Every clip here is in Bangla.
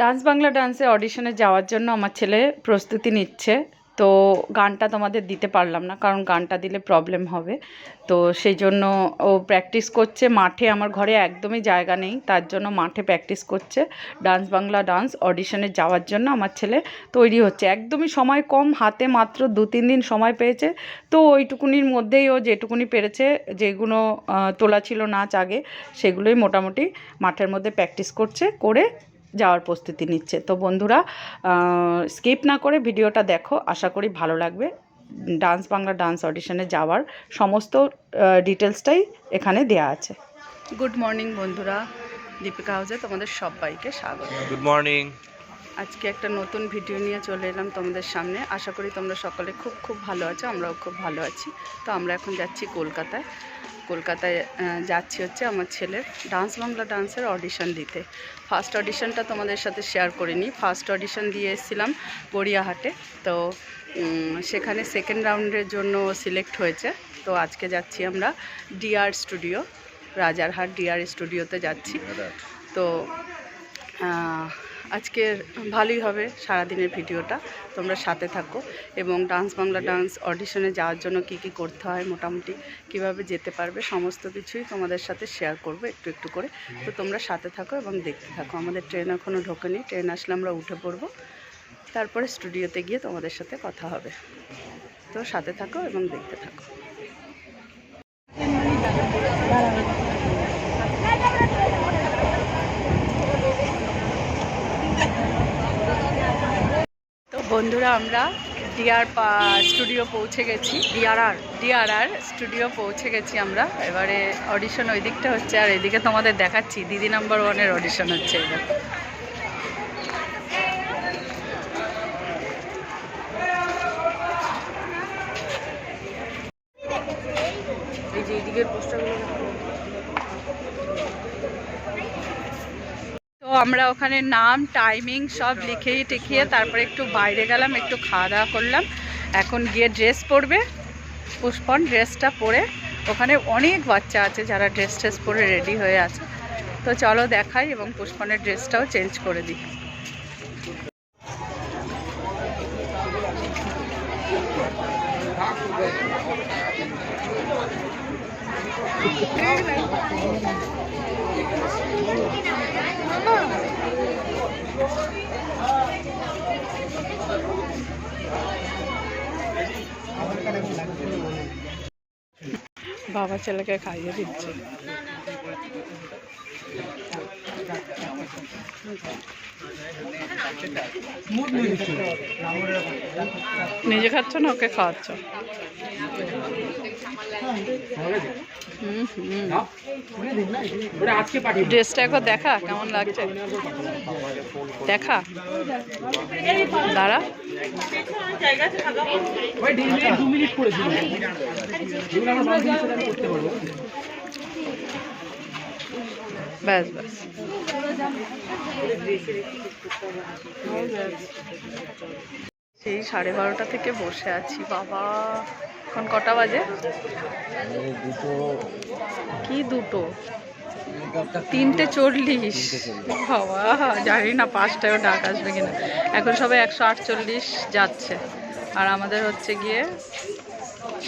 ডান্স বাংলা ডান্সে অডিশনে যাওয়ার জন্য আমার ছেলে প্রস্তুতি নিচ্ছে। তো গানটা তোমাদের দিতে পারলাম না, কারণ গানটা দিলে প্রবলেম হবে। তো সেই জন্য ও প্র্যাকটিস করছে। মাঠে আমার ঘরে একদমই জায়গা নেই, তার জন্য মাঠে প্র্যাকটিস করছে। ডান্স বাংলা ডান্স অডিশনে যাওয়ার জন্য আমার ছেলে তৈরি হচ্ছে। একদমই সময় কম, হাতে মাত্র দু তিন দিন সময় পেয়েছে। তো ওইটুকুনির মধ্যেই ও যেটুকুনি পেরেছে, যেগুলো তোলা ছিল নাচ আগে, সেগুলোই মোটামুটি মাঠের মধ্যে প্র্যাকটিস করছে, করে যাওয়ার প্রস্তুতি নিচ্ছে। তো বন্ধুরা স্কিপ না করে ভিডিওটা দেখো আশা করি ভালো লাগবে। ডান্স বাংলা ডান্স অডিশনে যাওয়ার সমস্ত ডিটেলসটাই এখানে দেয়া আছে। গুড মর্নিং বন্ধুরা দীপিকা হাউসে তোমাদের সবাইকে স্বাগত। গুড মর্নিং আজকে একটা নতুন ভিডিও নিয়ে চলে এলাম তোমাদের সামনে। আশা করি তোমরা সকলে খুব খুব ভালো আছো আমরাও খুব ভালো আছি। তো আমরা এখন যাচ্ছি কলকাতায়। কলকাতায় যাচ্ছি হচ্ছে আমার ছেলের ডান্স বাংলা ডান্সের অডিশন দিতে। ফার্স্ট অডিশনটা তোমাদের সাথে শেয়ার করিনি। ফার্স্ট অডিশন দিয়ে এসেছিলাম গড়িয়াহাটে। তো সেখানে সেকেন্ড রাউন্ডের জন্য সিলেক্ট হয়েছে। তো আজকে যাচ্ছি আমরা ডিআর স্টুডিও রাজারহাট ডিআর স্টুডিওতে যাচ্ছি। তো আজকের ভালোই হবে সারাদিনের ভিডিওটা। তোমরা সাথে থাকো এবং ডান্স বাংলা ডান্স অডিশনে যাওয়ার জন্য কি কি করতে হয় মোটামুটি কীভাবে যেতে পারবে সমস্ত কিছুই তোমাদের সাথে শেয়ার করব একটু একটু করে। তো তোমরা সাথে থাকো এবং দেখতে থাকো। আমাদের ট্রেন এখনও ঢোকেনি। ট্রেন আসলে আমরা উঠে পড়ব। তারপরে স্টুডিওতে গিয়ে তোমাদের সাথে কথা হবে। তো সাথে থাকো এবং দেখতে থাকো। বন্ধুরা, আমরা ডিআর স্টুডিও পৌঁছে গেছি। ডিআরআর ডিআরআর স্টুডিও পৌঁছে গেছি আমরা। এবারে অডিশন ওই দিকটা হচ্ছে, আর এদিকে তোমাদের দেখাচ্ছি। দিদি নাম্বার ওয়ানের অডিশন হচ্ছে এই দেখো এই যে এইদিকের পোস্টারগুলো তো আমরা ওখানে নাম টাইমিং সব লিখেই টিখিয়ে তারপরে একটু বাইরে গেলাম, একটু খাওয়া দাওয়া করলাম। এখন গিয়ে ড্রেস পরবে, পুষ্পন ড্রেসটা পরে। ওখানে অনেক বাচ্চা আছে যারা ড্রেস ট্রেস পরে রেডি হয়ে আছে। তো চলো দেখাই এবং পুষ্পনের ড্রেসটাও চেঞ্জ করে দিই। বাবা ছেলেকে খাইয়ে দিচ্ছে। নিজে খাচ্ছ না ওকে খাওয়াচ্ছ? ড্রেসটা দেখা কেমন লাগছে? দেখা। দাঁড়া। ব্যাস ব্যাস। সেই সাড়ে বারোটা থেকে বসে আছি, বাবা। এখন কটা বাজে? কি দুটো? তিনটে চল্লিশ। বাবা, জানি না পাঁচটায়ও ডাক আসবে কিনা। এখন সবাই একশো আটচল্লিশ যাচ্ছে। আর আমাদের হচ্ছে গিয়ে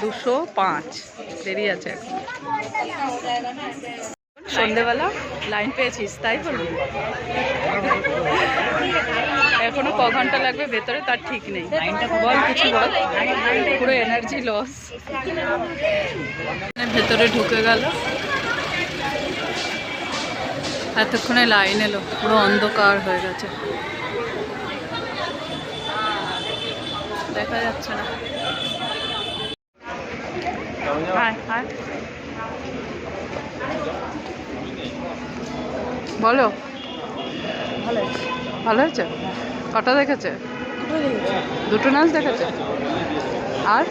দুশো পাঁচ। দেরি আছে এখন। সন্ধেবেলা লাইন পেয়েছিস, তাই বলবি? এখনও ক ঘণ্টা লাগবে ভেতরে, তার ঠিক নেই। বল, কিছু বল। পুরো এনার্জি লস ভেতরে ঢুকে গেল। এতক্ষণে লাইন এলো, পুরো অন্ধকার হয়ে গেছে। দেখা যাচ্ছে না। বলো। ভালো ভালো হয়েছে কটা দেখেছে? দুটো নাচ দেখেছে? আর?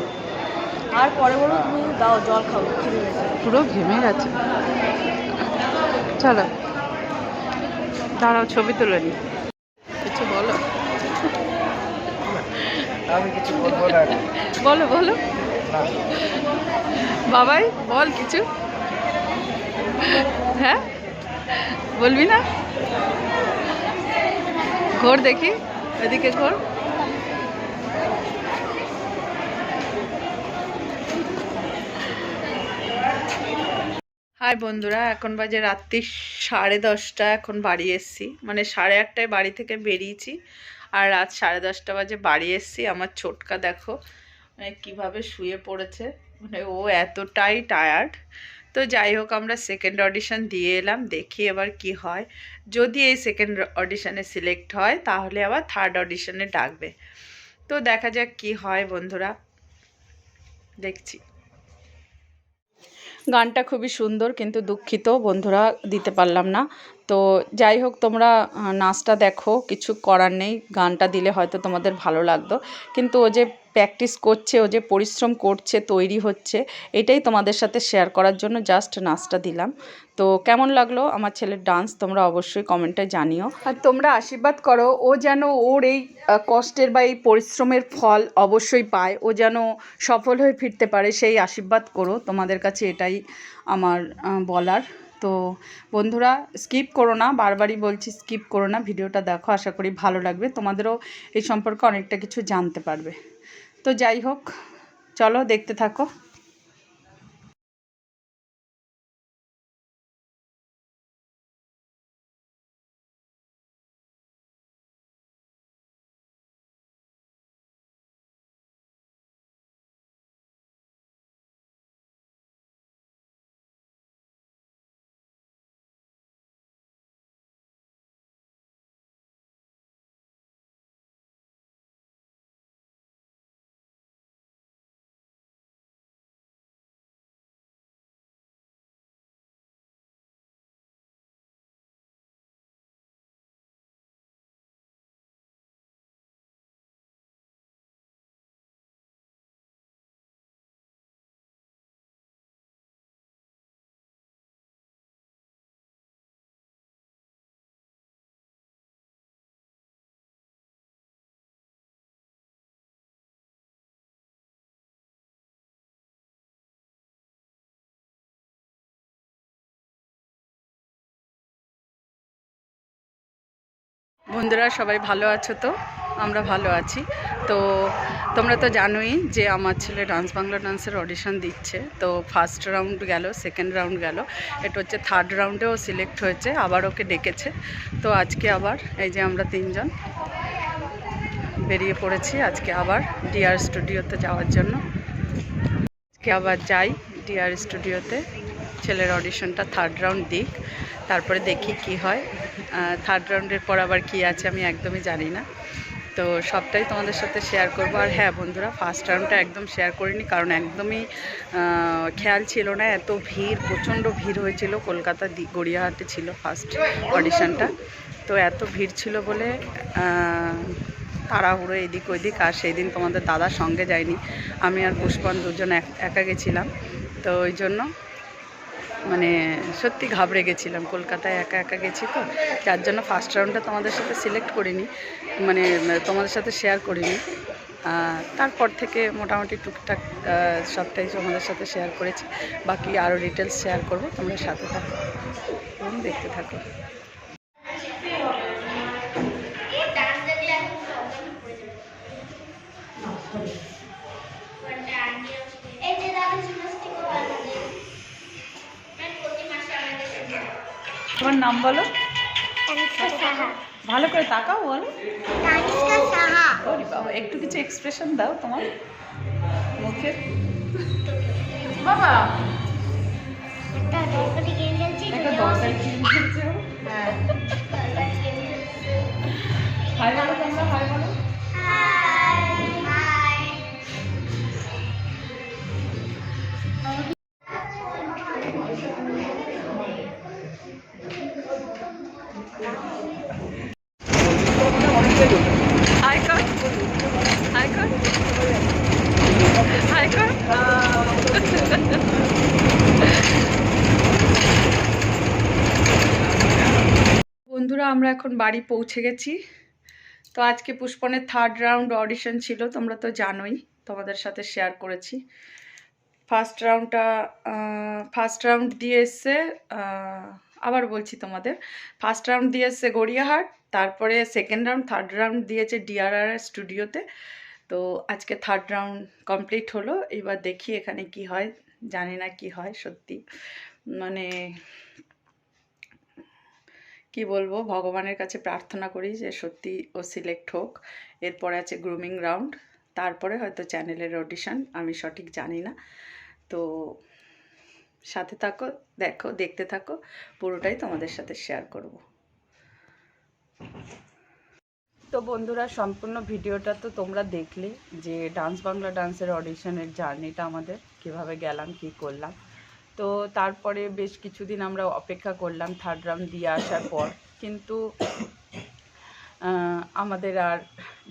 আর পরে বলো তুমি দাও জল পেয়েছে। পুরো ঘেমে গেছে। চলো দাঁড়াও ছবি তুলে নি। কিছু বলো? আমি কিছু বলব না। বলো বলো। বাবাই বল কিছু। হ্যাঁ? বলবি না? ঘোর দেখি, এদিকে ঘোর। হাই বন্ধুরা, এখন বাজে রাত্রি সাড়ে দশটা, এখন বাড়ি এসছি। মানে সাড়ে আটটায় বাড়ি থেকে বেরিয়েছি, আর রাত সাড়ে দশটা বাজে বাড়ি এসছি। আমার ছোটকা দেখো মানে কীভাবে শুয়ে পড়েছে। মানে ও এতটাই টায়ার্ড তো যাই হোক, আমরা সেকেন্ড অডিশন দিয়ে এলাম, দেখি এবার কি হয়। যদি এই সেকেন্ড অডিশনে সিলেক্ট হয়, তাহলে আবার থার্ড অডিশনে ডাকবে। তো দেখা যাক কি হয়, বন্ধুরা। দেখছি। গানটা খুবই সুন্দর, কিন্তু দুঃখিত, বন্ধুরা, দিতে পারলাম না। তো যাই হোক, তোমরা নাচটা দেখো, কিছু করার নেই। গানটা দিলে হয়তো তোমাদের ভালো লাগতো। কিন্তু ও যে প্র্যাকটিস করছে, ও যে পরিশ্রম করছে, তৈরি হচ্ছে, এটাই তোমাদের সাথে শেয়ার করার জন্য জাস্ট নাচটা দিলাম। তো কেমন লাগল আমার ছেলের ডান্স তোমরা অবশ্যই কমেন্টে জানিও। আর তোমরা আশীর্বাদ করো, ও যেন ওর এই কষ্টের বা এই পরিশ্রমের ফল অবশ্যই পায়, ও যেন সফল হয়ে ফিরতে পারে, সেই আশীর্বাদ করো। তোমাদের কাছে এটাই আমার বলার। তো বন্ধুরা স্কিপ করো না, বারবারই বলছি স্কিপ করো না, ভিডিওটা দেখো, আশা করি ভালো লাগবে। তোমাদেরও এই সম্পর্কে অনেকটা কিছু জানতে পারবে। তো যাই হোক চলো দেখতে থাকো। বন্ধুরা, সবাই ভালো আছো তো? আমরা ভালো আছি। তো তোমরা তো জানোই যে আমার ছেলে ডান্স বাংলা ডান্সের অডিশন দিচ্ছে। তো ফার্স্ট রাউন্ড গেল সেকেন্ড রাউন্ড গেল। এটা হচ্ছে থার্ড রাউন্ডেও সিলেক্ট হয়েছে, আবার ওকে ডেকেছে। তো আজকে আবার এই যে আমরা তিনজন বেরিয়ে পড়েছি, আজকে আবার ডিআর স্টুডিওতে যাওয়ার জন্য। আজকে আবার যাই ডিআর স্টুডিওতে ছেলের অডিশনটা থার্ড রাউন্ড দিক। তারপরে দেখি কি হয়। থার্ড রাউন্ডের পর আবার কি আছে আমি একদমই জানি না। তো সবটাই তোমাদের সাথে শেয়ার করব। আর হ্যাঁ বন্ধুরা ফার্স্ট রাউন্ডটা একদম শেয়ার করিনি কারণ একদমই খেয়াল ছিল না। এত ভিড়, প্রচণ্ড ভিড় হয়েছিল। কলকাতা গড়িয়াহাটে ছিল ফার্স্ট অডিশনটা তো এত ভিড় ছিল বলে তাড়াহুড়ো এদিক ওইদিক আর সেই দিন তোমাদের দাদার সঙ্গে যায়নি আমি আর পুষ্পন দুজন একা গেছিলাম। তো ওই জন্য মানে সত্যি ঘাবড়ে গেছিলাম। কলকাতায় একা একা গেছি তো। যার জন্য ফার্স্ট রাউন্ডটা তোমাদের সাথে সিলেক্ট করিনি। মানে তোমাদের সাথে শেয়ার করিনি। তারপর থেকে মোটামুটি টুকটাক সবটাই তোমাদের সাথে শেয়ার করেছি। বাকি আরও ডিটেলস শেয়ার করব। তোমরা সাথে থাকো। দেখতে থাকো। তোমার নাম বলো? ভালো করে তাকাও বলো। বাবা একটু কিছু এক্সপ্রেশন দাও তোমার মুখে। বাবা? হ্যাঁ। হাই বলো তোমরা হাই বলো। আমরা এখন বাড়ি পৌঁছে গেছি। তো আজকে পুষ্পনের থার্ড রাউন্ড অডিশন ছিল, তোমরা তো জানোই, তোমাদের সাথে শেয়ার করেছি। ফার্স্ট রাউন্ডটা ফার্স্ট রাউন্ড দিয়ে এসছে আবার বলছি তোমাদের। ফার্স্ট রাউন্ড দিয়েছে গড়িয়াহাট, তারপরে সেকেন্ড রাউন্ড থার্ড রাউন্ড দিয়েছে ডিআরআর স্টুডিওতে তো আজকে থার্ড রাউন্ড কমপ্লিট হলো, এবার দেখি এখানে কি হয়, জানি না কি হয় সত্যি। মানে কি বলব, ভগবানের কাছে প্রার্থনা করি যে সত্যি ও সিলেক্ট হোক। এরপরে আছে গ্রুমিং রাউন্ড তারপরে হয়তো চ্যানেলের অডিশন আমি সঠিক জানি না। তো সাথে থাকো, দেখো, দেখতে থাকো, পুরোটাই তোমাদের সাথে শেয়ার করব। তো বন্ধুরা, সম্পূর্ণ ভিডিওটা তো তোমরা দেখলে যে ডান্স বাংলা ডান্সের অডিশনের জার্নিটা আমাদের, কীভাবে গেলাম, কি করলাম। তো তারপরে বেশ কিছুদিন আমরা অপেক্ষা করলাম থার্ড রাউন্ড দিয়ে আসার পর। কিন্তু আমাদের আর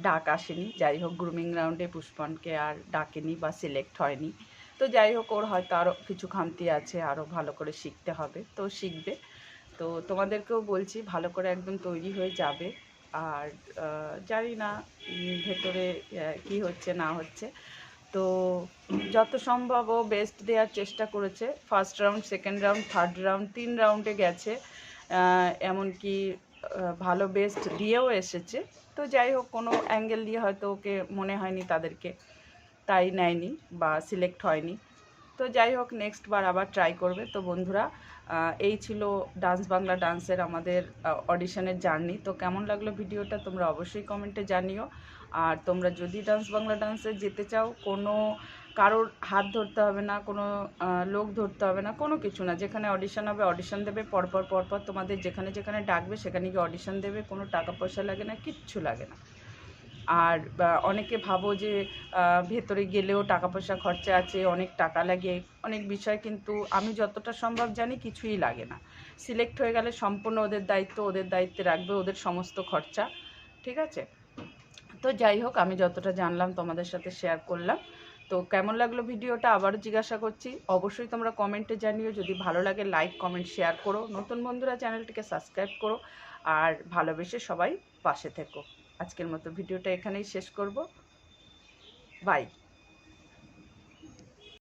ডাক আসেনি। যাই হোক গ্রুমিং রাউন্ডে পুষ্পনকে আর ডাকেনি বা সিলেক্ট হয়নি। তো যাই হোক, ওর হয়তো আরও কিছু খামতি আছে আরও ভালো করে শিখতে হবে। তো শিখবে। তো তোমাদেরকেও বলছি, ভালো করে একদম তৈরি হয়ে যাবে। আর জানি না ভেতরে কি হচ্ছে, না হচ্ছে। তো যত সম্ভব ও বেস্ট দেওয়ার চেষ্টা করেছে। First round second round third round তিন রাউন্ডে গেছে। এমনকি ভালো বেস্ট দিয়েও এসেছে। তো যাই হোক, কোনো অ্যাঙ্গেল দিয়ে হয়তো ওকে মনে হয়নি তাদেরকে। তাই নেয়নি বা সিলেক্ট হয়নি। তো যাই হোক নেক্সট বার আবার ট্রাই করবে। তো বন্ধুরা এই ছিল ডান্স বাংলা ডান্সের আমাদের অডিশনের জার্নি তো কেমন লাগল ভিডিওটা তোমরা অবশ্যই কমেন্টে জানিও। আর তোমরা যদি ডান্স বাংলা ডান্সে যেতে চাও, কোনো কারোর হাত ধরতে হবে না, কোনো লোক ধরতে হবে না, কোনো কিছু না। যেখানে অডিশন হবে অডিশন দেবে, পরপর পরপর তোমাদের যেখানে যেখানে ডাকবে, সেখানে গিয়ে অডিশন দেবে, কোনো টাকা পয়সা লাগে না, কিচ্ছু লাগে না। আর অনেকে ভাবো যে ভেতরে গেলেও টাকা পয়সা খরচা আছে, অনেক টাকা লাগে, অনেক বিষয়, কিন্তু আমি যতটা সম্ভব জানি কিছুই লাগে না। সিলেক্ট হয়ে গেলে সম্পূর্ণ ওদের দায়িত্ব, ওদের দায়িত্বে রাখবে, ওদের সমস্ত খরচা, ঠিক আছে? তো যাই হোক, আমি যতটা জানলাম তোমাদের সাথে শেয়ার করলাম। তো কেমন লাগল ভিডিওটা? আবারও জিজ্ঞাসা করছি। অবশ্যই তোমরা কমেন্টে জানিও। যদি ভালো লাগে লাইক কমেন্ট শেয়ার করো। নতুন বন্ধুরা, চ্যানেলটিকে সাবস্ক্রাইব করো। আর ভালোবেসে সবাই পাশে থেকো। আজকের মতো ভিডিওটা এখানেই শেষ করব। বাই